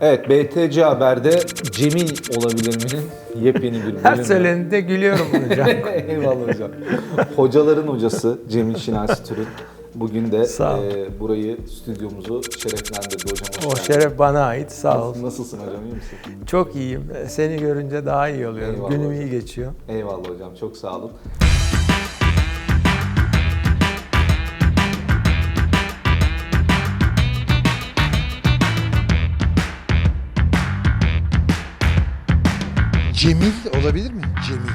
Evet, BTC Haber'de Cemil olabilir mi'nin yepyeni bir bölümü. Her söylendiğinde gülüyorum hocam. Eyvallah hocam. Hocaların hocası Cemil Şinasi Türün. Bugün de e, burayı, stüdyomuzu şereflendirdi hocam. O şeref bana ait sağ ol. Nasılsın hocam, iyi misin? Çok iyiyim. Seni görünce daha iyi oluyorum. Eyvallah. Günüm iyi geçiyor. Eyvallah hocam, çok sağ olun. Cemil olabilir mi? Cemil.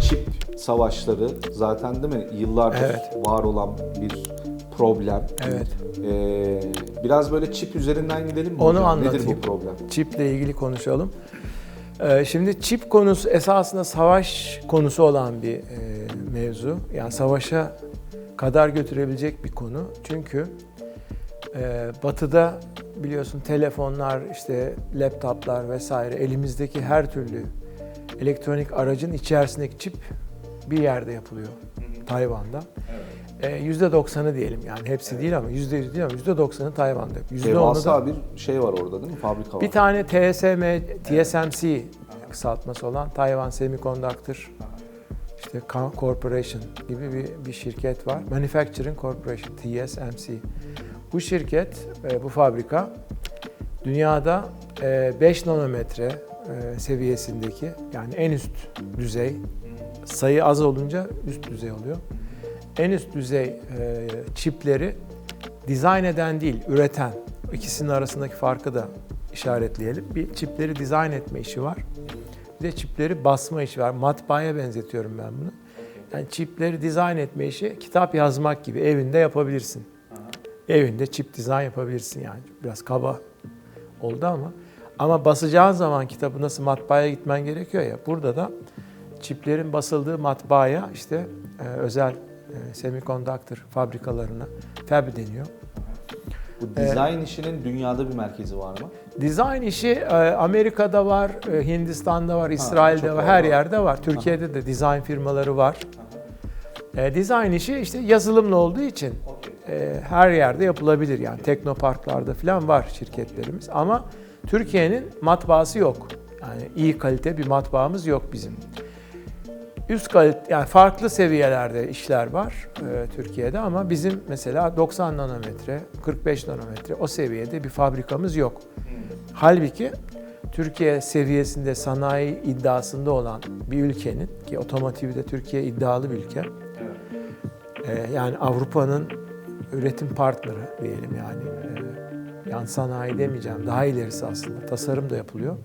Çip savaşları zaten değil mi yıllardır Evet. var olan bir problem. Evet. Ee, biraz böyle çip üzerinden gidelim mi Onu hocam? Nedir anlatayım. bu problem? Çiple ilgili konuşalım. Ee, Şimdi çip konusu esasında savaş konusu olan bir e, mevzu. Yani savaşa kadar götürebilecek bir konu. Çünkü e, batıda biliyorsun telefonlar, işte laptoplar vesaire elimizdeki her türlü elektronik aracın içerisindeki çip bir yerde yapılıyor. Tayvan'da. E, %90'ı diyelim yani hepsi değil ama %100 değil ama %90'ı Tayvan'da. %10'u da Devasa bir şey var orada değil mi? Fabrika var. bir tane TSM, TSMC kısaltması olan Taiwan Semiconductor işte Co- Corporation gibi bir, bir şirket var. Manufacturing Corporation, TSMC. Bu şirket, e, bu fabrika dünyada e, 5 nanometre e, seviyesindeki yani en üst düzey sayı az olunca üst düzey oluyor. En üst düzey e, çipleri dizayn eden değil, üreten. İkisinin arasındaki farkı da işaretleyelim. Bir çipleri dizayn etme işi var. Bir de çipleri basma işi var. Matbaaya benzetiyorum ben bunu. Yani çipleri dizayn etme işi kitap yazmak gibi evinde yapabilirsin. Evinde çip dizayn yapabilirsin yani. Biraz kaba oldu ama. Ama basacağın zaman kitabı nasıl matbaaya gitmen gerekiyor ya. Burada da çiplerin basıldığı matbaaya işte e, özel e, semikondaktör fabrikalarına fab deniyor. Bu dizayn işinin dünyada bir merkezi var mı? Dizayn işi e, Amerika'da var, e, Hindistan'da var, İsrail'de çok var, var. her yerde var. Türkiye'de de dizayn firmaları var. E, dizayn işi işte yazılımlı olduğu için e, her yerde yapılabilir yani teknoparklarda falan var şirketlerimiz ama Türkiye'nin matbaası yok. Yani iyi kalite bir matbaamız yok bizim. Üst kalite yani farklı seviyelerde işler var e, Türkiye'de ama bizim mesela 90 nanometre, 45 nanometre o seviyede bir fabrikamız yok. Halbuki Türkiye seviyesinde sanayi iddiasında olan bir ülkenin ki otomotivde Türkiye iddialı bir ülke. E, yani Avrupa'nın üretim partneri diyelim yani. E, yan sanayi demeyeceğim. Daha ilerisi aslında. Tasarım da yapılıyor.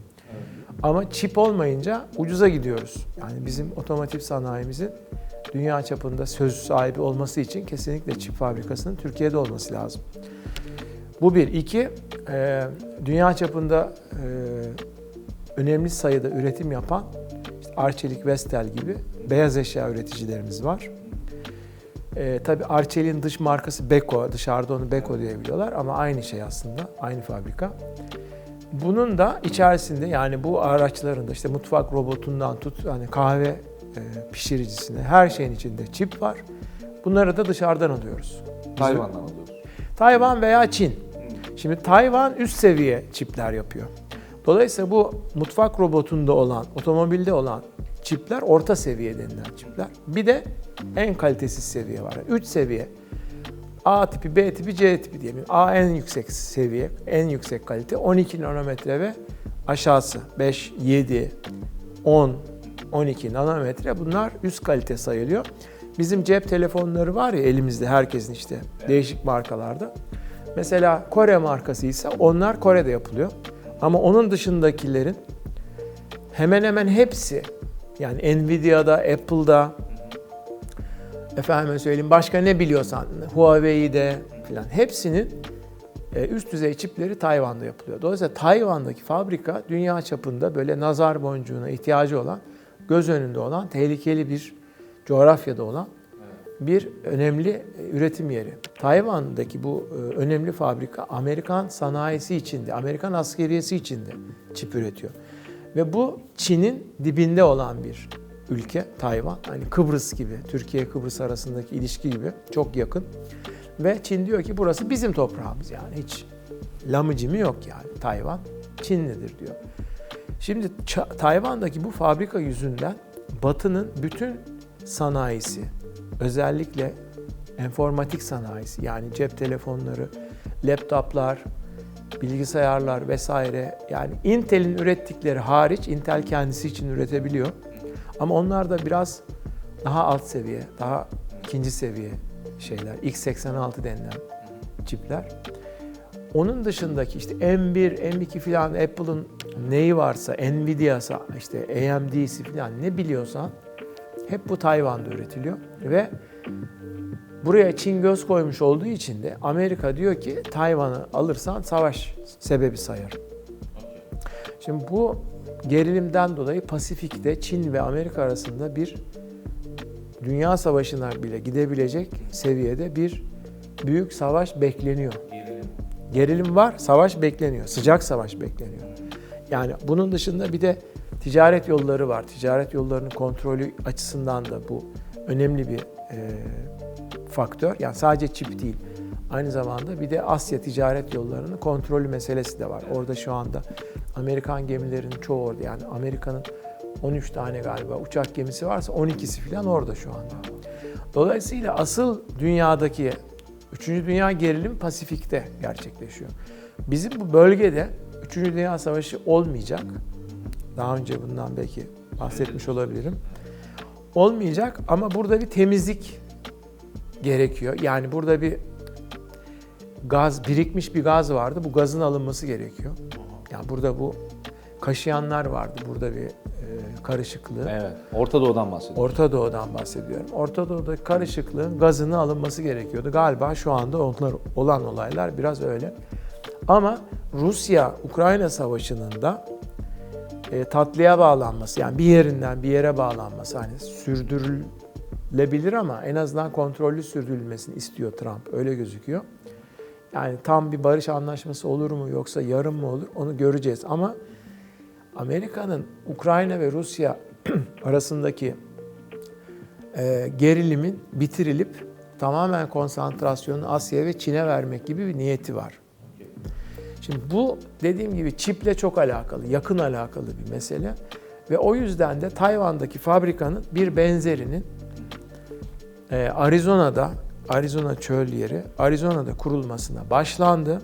Ama çip olmayınca ucuza gidiyoruz. Yani bizim otomotiv sanayimizin dünya çapında söz sahibi olması için kesinlikle çip fabrikasının Türkiye'de olması lazım. Bu bir. İki, e, dünya çapında e, önemli sayıda üretim yapan işte Arçelik, Vestel gibi beyaz eşya üreticilerimiz var. E, tabii Arçelik'in dış markası Beko, dışarıda onu Beko diye biliyorlar ama aynı şey aslında, aynı fabrika. Bunun da içerisinde yani bu araçların da işte mutfak robotundan tut hani kahve e, pişiricisine her şeyin içinde çip var. Bunları da dışarıdan alıyoruz. Tayvan'dan alıyoruz. Tayvan veya Çin. Şimdi Tayvan üst seviye çipler yapıyor. Dolayısıyla bu mutfak robotunda olan, otomobilde olan çipler orta seviye denilen çipler. Bir de en kalitesiz seviye var. Üç seviye. A tipi, B tipi, C tipi diyelim. A en yüksek seviye, en yüksek kalite 12 nanometre ve aşağısı 5, 7, 10, 12 nanometre bunlar üst kalite sayılıyor. Bizim cep telefonları var ya elimizde herkesin işte değişik markalarda. Mesela Kore markası ise onlar Kore'de yapılıyor. Ama onun dışındakilerin hemen hemen hepsi yani Nvidia'da, Apple'da, efendime söyleyeyim başka ne biliyorsan Huawei'de falan hepsinin e, üst düzey çipleri Tayvan'da yapılıyor. Dolayısıyla Tayvan'daki fabrika dünya çapında böyle nazar boncuğuna ihtiyacı olan, göz önünde olan, tehlikeli bir coğrafyada olan bir önemli e, üretim yeri. Tayvan'daki bu e, önemli fabrika Amerikan sanayisi içinde, Amerikan askeriyesi içinde çip üretiyor. Ve bu Çin'in dibinde olan bir ülke Tayvan. Hani Kıbrıs gibi, Türkiye Kıbrıs arasındaki ilişki gibi çok yakın. Ve Çin diyor ki burası bizim toprağımız yani hiç lamıcımı yok yani Tayvan Çinlidir diyor. Şimdi Tayvan'daki bu fabrika yüzünden Batı'nın bütün sanayisi, özellikle enformatik sanayisi yani cep telefonları, laptoplar, bilgisayarlar vesaire yani Intel'in ürettikleri hariç Intel kendisi için üretebiliyor. Ama onlar da biraz daha alt seviye, daha ikinci seviye şeyler. x86 denilen çipler. Onun dışındaki işte M1, M2 filan Apple'ın neyi varsa, Nvidia'sa, işte AMD'si filan ne biliyorsan hep bu Tayvan'da üretiliyor ve buraya Çin göz koymuş olduğu için de Amerika diyor ki Tayvan'ı alırsan savaş sebebi sayar. Şimdi bu gerilimden dolayı Pasifik'te Çin ve Amerika arasında bir dünya savaşına bile gidebilecek seviyede bir büyük savaş bekleniyor. Gerilim var, savaş bekleniyor. Sıcak savaş bekleniyor. Yani bunun dışında bir de ticaret yolları var. Ticaret yollarının kontrolü açısından da bu önemli bir e, faktör. Yani sadece çip değil. Aynı zamanda bir de Asya ticaret yollarının kontrolü meselesi de var. Orada şu anda Amerikan gemilerinin çoğu orada. Yani Amerika'nın 13 tane galiba uçak gemisi varsa 12'si falan orada şu anda. Dolayısıyla asıl dünyadaki 3. Dünya gerilim Pasifik'te gerçekleşiyor. Bizim bu bölgede 3. Dünya Savaşı olmayacak. Daha önce bundan belki bahsetmiş olabilirim. Olmayacak ama burada bir temizlik gerekiyor. Yani burada bir gaz, birikmiş bir gaz vardı. Bu gazın alınması gerekiyor. Yani burada bu kaşıyanlar vardı. Burada bir e, karışıklığı. Evet. Orta Doğu'dan bahsediyoruz. Orta Doğu'dan bahsediyorum. Orta Doğu'da karışıklığın gazını alınması gerekiyordu. Galiba şu anda onlar olan olaylar biraz öyle. Ama Rusya-Ukrayna savaşının da e, tatlıya bağlanması, yani bir yerinden bir yere bağlanması, hani sürdürülebilir ama en azından kontrollü sürdürülmesini istiyor Trump. Öyle gözüküyor. Yani tam bir barış anlaşması olur mu yoksa yarım mı olur onu göreceğiz. Ama Amerika'nın Ukrayna ve Rusya arasındaki e, gerilimin bitirilip tamamen konsantrasyonu Asya ve Çin'e vermek gibi bir niyeti var. Şimdi bu dediğim gibi çiple çok alakalı, yakın alakalı bir mesele. Ve o yüzden de Tayvan'daki fabrikanın bir benzerinin e, Arizona'da, Arizona çöl yeri, Arizona'da kurulmasına başlandı.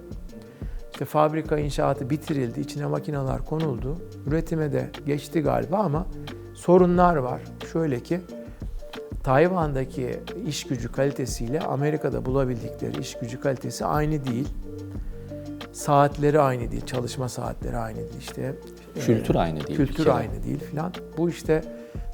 İşte fabrika inşaatı bitirildi, içine makineler konuldu. Üretime de geçti galiba ama sorunlar var. Şöyle ki Tayvan'daki iş gücü kalitesiyle Amerika'da bulabildikleri iş gücü kalitesi aynı değil. Saatleri aynı değil, çalışma saatleri aynı değil işte. Kültür aynı değil Kültür aynı değil filan. Bu işte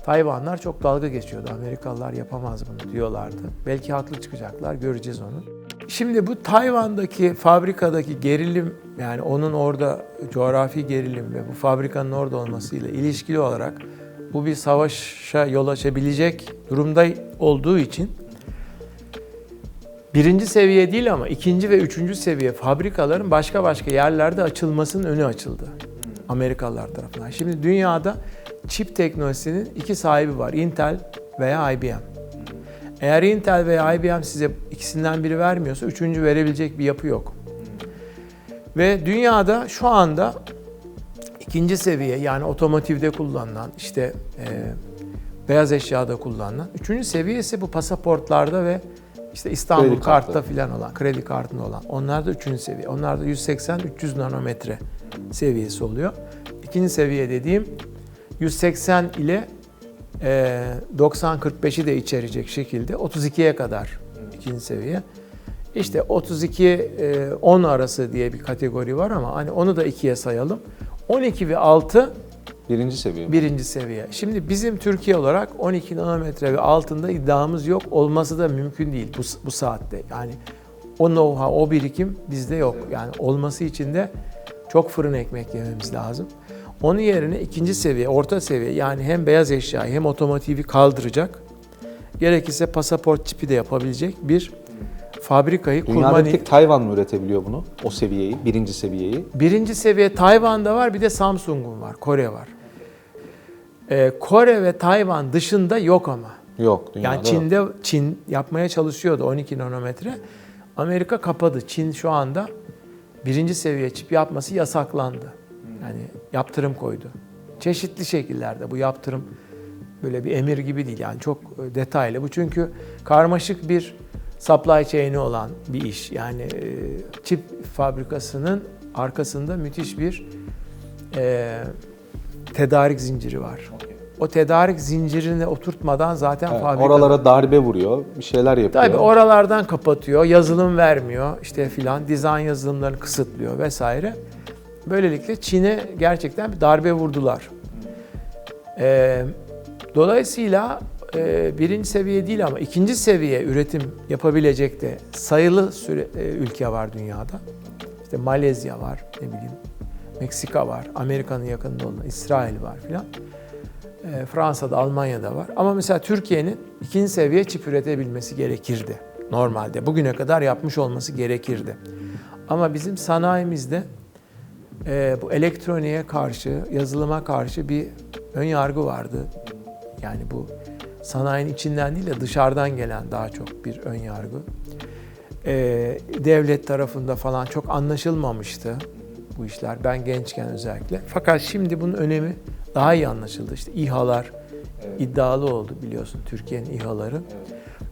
Tayvanlar çok dalga geçiyordu. Amerikalılar yapamaz bunu diyorlardı. Belki haklı çıkacaklar, göreceğiz onu. Şimdi bu Tayvan'daki fabrikadaki gerilim yani onun orada coğrafi gerilim ve bu fabrikanın orada olmasıyla ilişkili olarak bu bir savaşa yol açabilecek durumda olduğu için birinci seviye değil ama ikinci ve üçüncü seviye fabrikaların başka başka yerlerde açılmasının önü açıldı. Amerikalılar tarafından. Şimdi dünyada çip teknolojisinin iki sahibi var. Intel veya IBM. Eğer Intel veya IBM size ikisinden biri vermiyorsa üçüncü verebilecek bir yapı yok. Ve dünyada şu anda ikinci seviye yani otomotivde kullanılan işte e, beyaz eşyada kullanılan. Üçüncü seviye ise bu pasaportlarda ve işte İstanbul Kredi kartı. kartta filan olan, kredi kartında olan. Onlar da üçüncü seviye. Onlar da 180-300 nanometre seviyesi oluyor. İkinci seviye dediğim 180 ile e, 90-45'i de içerecek şekilde 32'ye kadar ikinci seviye. İşte 32 e, 10 arası diye bir kategori var ama hani onu da ikiye sayalım. 12 ve 6 Birinci seviye. birinci seviye. Şimdi bizim Türkiye olarak 12 nanometre ve altında iddiamız yok. Olması da mümkün değil bu, bu saatte. Yani o know-how, o birikim bizde yok. Yani olması için de çok fırın ekmek yememiz lazım. Onun yerine ikinci seviye, orta seviye yani hem beyaz eşyayı hem otomotivi kaldıracak, gerekirse pasaport çipi de yapabilecek bir fabrikayı Dünyada kurma bir tek Tayvan mı üretebiliyor bunu? O seviyeyi, birinci seviyeyi. Birinci seviye Tayvan'da var bir de Samsung'un var, Kore var. Ee, Kore ve Tayvan dışında yok ama. Yok dünyada. Yani Çin'de Çin yapmaya çalışıyordu 12 nanometre. Amerika kapadı. Çin şu anda birinci seviye çip yapması yasaklandı. Yani yaptırım koydu. Çeşitli şekillerde bu yaptırım böyle bir emir gibi değil yani çok e, detaylı. Bu çünkü karmaşık bir supply chain'i olan bir iş. Yani e, çip fabrikasının arkasında müthiş bir e, tedarik zinciri var. O tedarik zincirini oturtmadan zaten Evet, fabrika oralara darbe vuruyor, bir şeyler yapıyor. Tabii oralardan kapatıyor, yazılım vermiyor işte filan, dizayn yazılımlarını kısıtlıyor vesaire. Böylelikle Çin'e gerçekten bir darbe vurdular. Ee, dolayısıyla e, birinci seviye değil ama ikinci seviye üretim yapabilecek de sayılı süre, e, ülke var dünyada. İşte Malezya var, ne bileyim, Meksika var, Amerika'nın yakınında olan İsrail var filan. E, Fransa'da, Almanya'da var. Ama mesela Türkiye'nin ikinci seviye çip üretebilmesi gerekirdi. Normalde bugüne kadar yapmış olması gerekirdi. Ama bizim sanayimizde e, bu elektroniğe karşı, yazılıma karşı bir ön yargı vardı. Yani bu sanayinin içinden değil de dışarıdan gelen daha çok bir ön yargı. E, devlet tarafında falan çok anlaşılmamıştı bu işler. Ben gençken özellikle. Fakat şimdi bunun önemi daha iyi anlaşıldı. İşte İHA'lar iddialı oldu biliyorsun Türkiye'nin İHA'ları.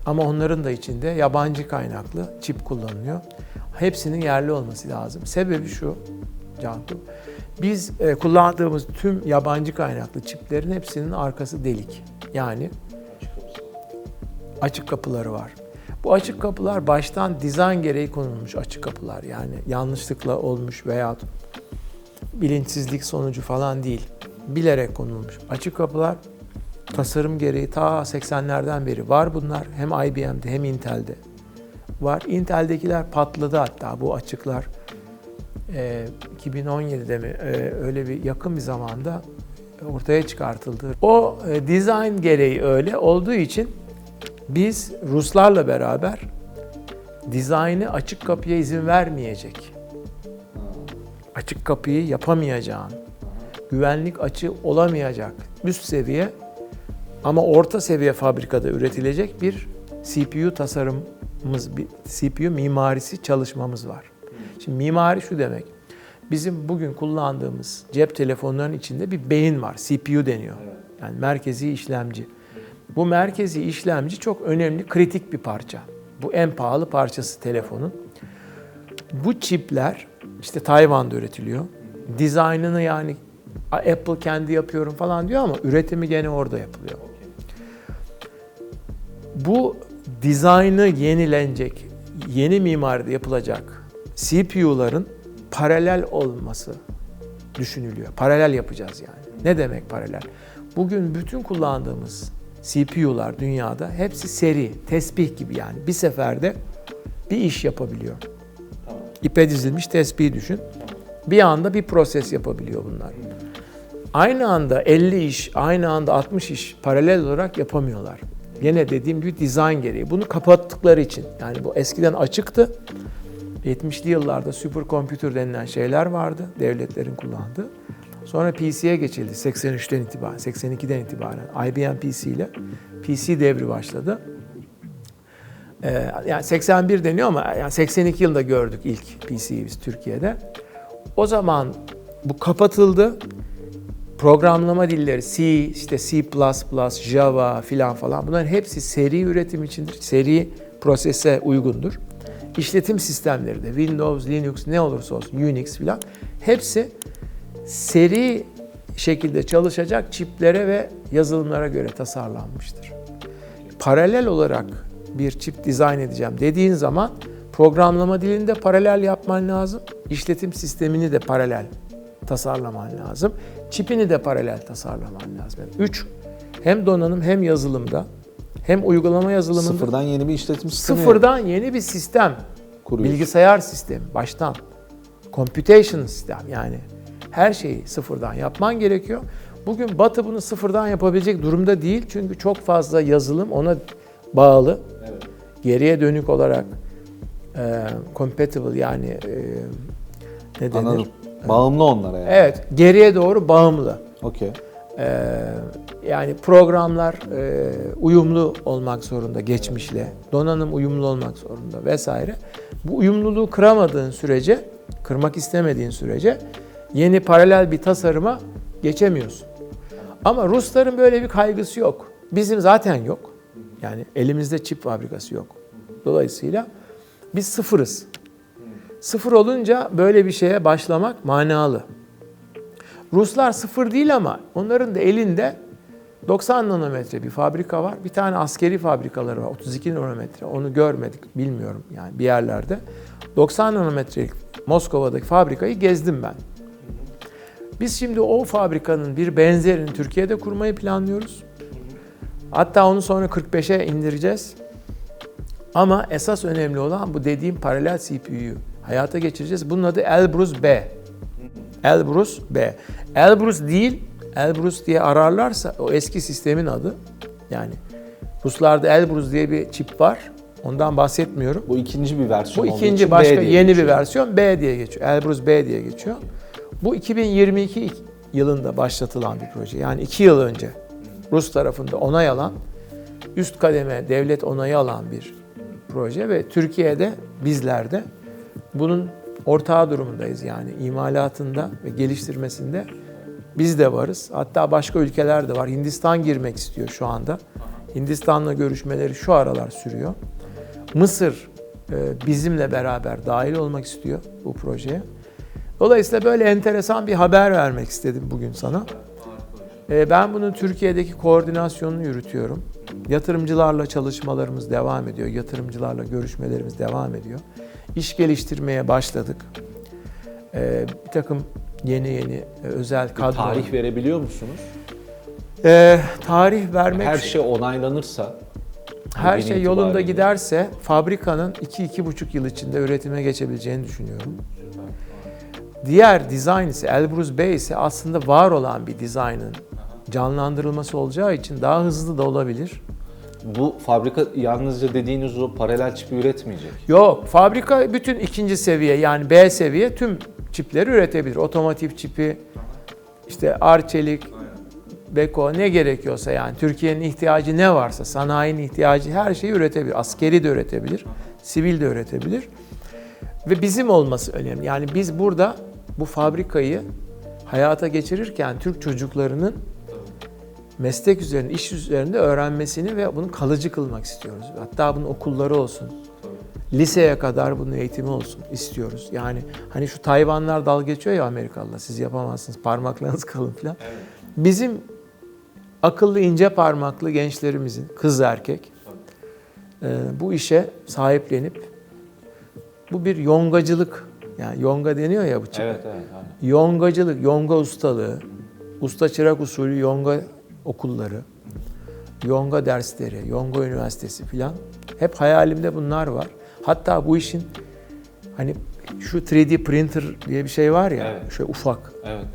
Ama onların da içinde yabancı kaynaklı çip kullanılıyor. Hepsinin yerli olması lazım. Sebebi şu Cantu. Biz e, kullandığımız tüm yabancı kaynaklı çiplerin hepsinin arkası delik. Yani açık kapıları var. Bu açık kapılar baştan dizayn gereği konulmuş açık kapılar. Yani yanlışlıkla olmuş veya bilinçsizlik sonucu falan değil. Bilerek konulmuş. Açık kapılar tasarım gereği ta 80'lerden beri var bunlar. Hem IBM'de hem Intel'de var. Intel'dekiler patladı hatta bu açıklar. Ee, 2017'de mi ee, öyle bir yakın bir zamanda ortaya çıkartıldı. O e, dizayn gereği öyle olduğu için biz Ruslarla beraber dizaynı açık kapıya izin vermeyecek. Açık kapıyı yapamayacağın, güvenlik açığı olamayacak üst seviye ama orta seviye fabrikada üretilecek bir CPU tasarımımız, bir CPU mimarisi çalışmamız var. Şimdi mimari şu demek. Bizim bugün kullandığımız cep telefonlarının içinde bir beyin var. CPU deniyor. Yani merkezi işlemci. Bu merkezi işlemci çok önemli, kritik bir parça. Bu en pahalı parçası telefonun. Bu çipler işte Tayvan'da üretiliyor. Dizaynını yani Apple kendi yapıyorum falan diyor ama üretimi gene orada yapılıyor. Bu dizaynı yenilenecek, yeni mimaride yapılacak CPU'ların paralel olması düşünülüyor. Paralel yapacağız yani. Ne demek paralel? Bugün bütün kullandığımız CPU'lar dünyada hepsi seri, tesbih gibi yani. Bir seferde bir iş yapabiliyor. İpe dizilmiş tesbih düşün. Bir anda bir proses yapabiliyor bunlar. Aynı anda 50 iş, aynı anda 60 iş paralel olarak yapamıyorlar. Yine dediğim gibi dizayn gereği. Bunu kapattıkları için. Yani bu eskiden açıktı. 70'li yıllarda süperkompütür denilen şeyler vardı. Devletlerin kullandığı. Sonra PC'ye geçildi 83'ten itibaren, 82'den itibaren. IBM PC ile PC devri başladı. Ee, yani 81 deniyor ama yani 82 yılında gördük ilk PC'yi biz Türkiye'de. O zaman bu kapatıldı. Programlama dilleri C, işte C++, Java filan falan bunların hepsi seri üretim içindir. Seri prosese uygundur. İşletim sistemleri de Windows, Linux ne olursa olsun Unix filan hepsi seri şekilde çalışacak çiplere ve yazılımlara göre tasarlanmıştır. Paralel olarak bir çip dizayn edeceğim dediğin zaman programlama dilini de paralel yapman lazım. İşletim sistemini de paralel tasarlaman lazım. Çipini de paralel tasarlaman lazım. Yani üç, hem donanım hem yazılımda hem uygulama yazılımında Sıfırdan yeni bir işletim sistemi sıfırdan yeni bir sistem. kuruyor. Bilgisayar sistemi baştan. Computation sistem yani her şeyi sıfırdan yapman gerekiyor. Bugün Batı bunu sıfırdan yapabilecek durumda değil. Çünkü çok fazla yazılım ona bağlı. Geriye dönük olarak e, compatible yani e, ne denir? Anladım. Bağımlı onlara yani. Evet, geriye doğru bağımlı. Okey. E, Yani programlar e, uyumlu olmak zorunda geçmişle, donanım uyumlu olmak zorunda vesaire. Bu uyumluluğu kıramadığın sürece, kırmak istemediğin sürece yeni paralel bir tasarıma geçemiyorsun. Ama Rusların böyle bir kaygısı yok. Bizim zaten yok. Yani elimizde çip fabrikası yok. Dolayısıyla biz sıfırız. Sıfır olunca böyle bir şeye başlamak manalı. Ruslar sıfır değil ama onların da elinde 90 nanometre bir fabrika var. Bir tane askeri fabrikaları var. 32 nanometre. Onu görmedik. Bilmiyorum yani bir yerlerde. 90 nanometrelik Moskova'daki fabrikayı gezdim ben. Biz şimdi o fabrikanın bir benzerini Türkiye'de kurmayı planlıyoruz. Hatta onu sonra 45'e indireceğiz. Ama esas önemli olan bu dediğim paralel CPU'yu hayata geçireceğiz. Bunun adı Elbrus B. Elbrus B. Elbrus değil, Elbrus diye ararlarsa o eski sistemin adı. Yani Ruslarda Elbrus diye bir çip var. Ondan bahsetmiyorum. Bu ikinci bir versiyon Bu ikinci başka yeni bir geçiyor. versiyon B diye geçiyor. Elbrus B diye geçiyor. Bu 2022 yılında başlatılan bir proje. Yani iki yıl önce Rus tarafında onay alan, üst kademe devlet onayı alan bir proje ve Türkiye'de bizler de bunun ortağı durumundayız. Yani imalatında ve geliştirmesinde biz de varız. Hatta başka ülkeler de var. Hindistan girmek istiyor şu anda. Hindistan'la görüşmeleri şu aralar sürüyor. Mısır e, bizimle beraber dahil olmak istiyor bu projeye. Dolayısıyla böyle enteresan bir haber vermek istedim bugün sana. E, Ben bunun Türkiye'deki koordinasyonunu yürütüyorum. Yatırımcılarla çalışmalarımız devam ediyor. Yatırımcılarla görüşmelerimiz devam ediyor. İş geliştirmeye başladık. E, Bir takım yeni yeni e, özel kadro. tarih verebiliyor musunuz? E, tarih vermek Her şey onaylanırsa her şey yolunda itibariyle. giderse fabrikanın 2-2,5 yıl içinde üretime geçebileceğini düşünüyorum. Diğer dizayn ise Elbrus B ise aslında var olan bir dizaynın canlandırılması olacağı için daha hızlı da olabilir. Bu fabrika yalnızca dediğiniz o paralel çipi üretmeyecek. Yok, fabrika bütün ikinci seviye yani B seviye tüm çipleri üretebilir. Otomotiv çipi, işte Arçelik, Beko ne gerekiyorsa yani Türkiye'nin ihtiyacı ne varsa, sanayinin ihtiyacı her şeyi üretebilir. Askeri de üretebilir, sivil de üretebilir. Ve bizim olması önemli. Yani biz burada bu fabrikayı hayata geçirirken Türk çocuklarının meslek üzerinde, iş üzerinde öğrenmesini ve bunu kalıcı kılmak istiyoruz. Hatta bunun okulları olsun. Liseye kadar bunun eğitimi olsun istiyoruz. Yani hani şu Tayvanlar dalga geçiyor ya Amerikalılar siz yapamazsınız parmaklarınız kalın falan. Bizim akıllı ince parmaklı gençlerimizin kız erkek e, bu işe sahiplenip bu bir yongacılık yani yonga deniyor ya bu çipe. Evet evet. aynen. Yongacılık, yonga ustalığı, usta çırak usulü yonga okulları, yonga dersleri, yonga üniversitesi filan. Hep hayalimde bunlar var. Hatta bu işin hani şu 3D printer diye bir şey var ya, Evet. şöyle ufak. Evet.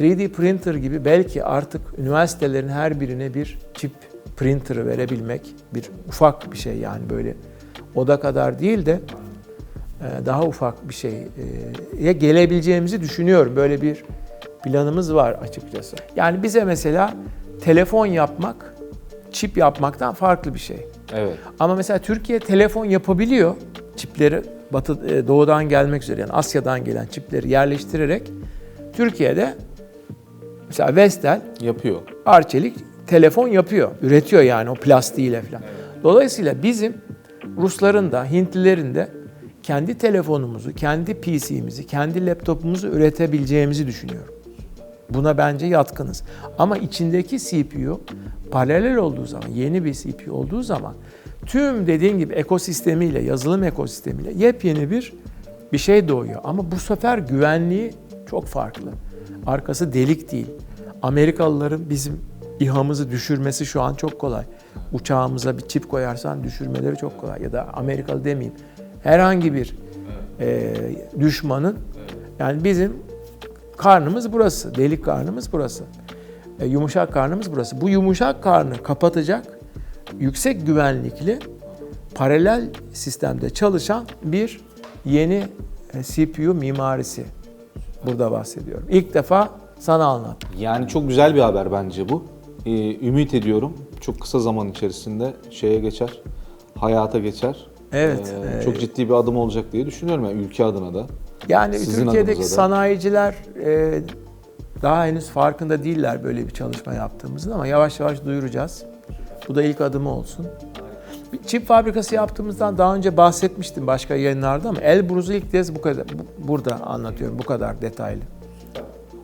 3D printer gibi belki artık üniversitelerin her birine bir çip printer'ı verebilmek bir ufak bir şey yani böyle oda kadar değil de e, daha ufak bir şeye gelebileceğimizi düşünüyorum. Böyle bir planımız var açıkçası. Yani bize mesela telefon yapmak çip yapmaktan farklı bir şey. Evet. Ama mesela Türkiye telefon yapabiliyor. Çipleri batı e, doğudan gelmek üzere yani Asya'dan gelen çipleri yerleştirerek Türkiye'de mesela Vestel Yapıyor. Arçelik telefon yapıyor. Üretiyor yani o plastiğiyle falan. Dolayısıyla bizim Rusların da Hintlilerin de kendi telefonumuzu, kendi PC'mizi, kendi laptopumuzu üretebileceğimizi düşünüyorum. Buna bence yatkınız. Ama içindeki CPU paralel olduğu zaman, yeni bir CPU olduğu zaman tüm dediğim gibi ekosistemiyle, yazılım ekosistemiyle yepyeni bir bir şey doğuyor. Ama bu sefer güvenliği çok farklı. Arkası delik değil. Amerikalıların bizim İHA'mızı düşürmesi şu an çok kolay. Uçağımıza bir çip koyarsan düşürmeleri çok kolay. Ya da Amerikalı demeyeyim. Herhangi bir e, düşmanın yani bizim karnımız burası. Delik karnımız burası. E, yumuşak karnımız burası. Bu yumuşak karnı kapatacak yüksek güvenlikli paralel sistemde çalışan bir yeni e, CPU mimarisi burada bahsediyorum. İlk defa sana anlattım. Yani çok güzel bir haber bence bu. e, ümit ediyorum çok kısa zaman içerisinde şeye geçer, hayata geçer. Evet, Ee, çok ciddi bir adım olacak diye düşünüyorum yani ülke adına da. Yani Sizin Türkiye'deki sanayiciler e, daha henüz farkında değiller böyle bir çalışma yaptığımızın ama yavaş yavaş duyuracağız. Bu da ilk adımı olsun. Bir çip fabrikası yaptığımızdan daha önce bahsetmiştim başka yayınlarda ama Elbruz'u ilk kez bu kadar bu- burada anlatıyorum bu kadar detaylı.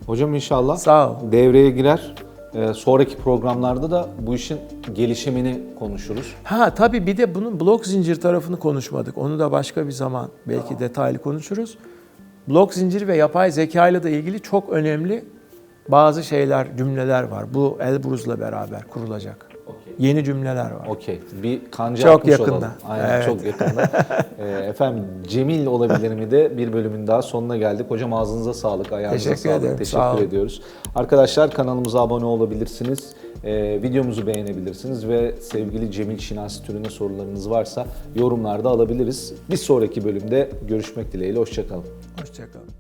Hocam inşallah Sağ ol. devreye girer. Ee, sonraki programlarda da bu işin gelişimini konuşuruz. Ha tabii bir de bunun blok zincir tarafını konuşmadık. Onu da başka bir zaman belki detaylı konuşuruz. Blok zinciri ve yapay zeka ile de ilgili çok önemli bazı şeyler, cümleler var. Bu Elbruz'la beraber kurulacak. Yeni cümleler var. Okey. Bir kanca Çok atmış yakında. olalım. Aynen Evet. çok yakında. Ee, efendim Cemil olabilir mi de bir bölümün daha sonuna geldik. Hocam ağzınıza sağlık, ayağınıza Teşekkür sağlık. ederim, Teşekkür sağ olun. ediyoruz. Arkadaşlar kanalımıza abone olabilirsiniz. Ee, videomuzu beğenebilirsiniz ve sevgili Cemil Şinasi türüne sorularınız varsa yorumlarda alabiliriz. Bir sonraki bölümde görüşmek dileğiyle. Hoşçakalın. Hoşçakalın.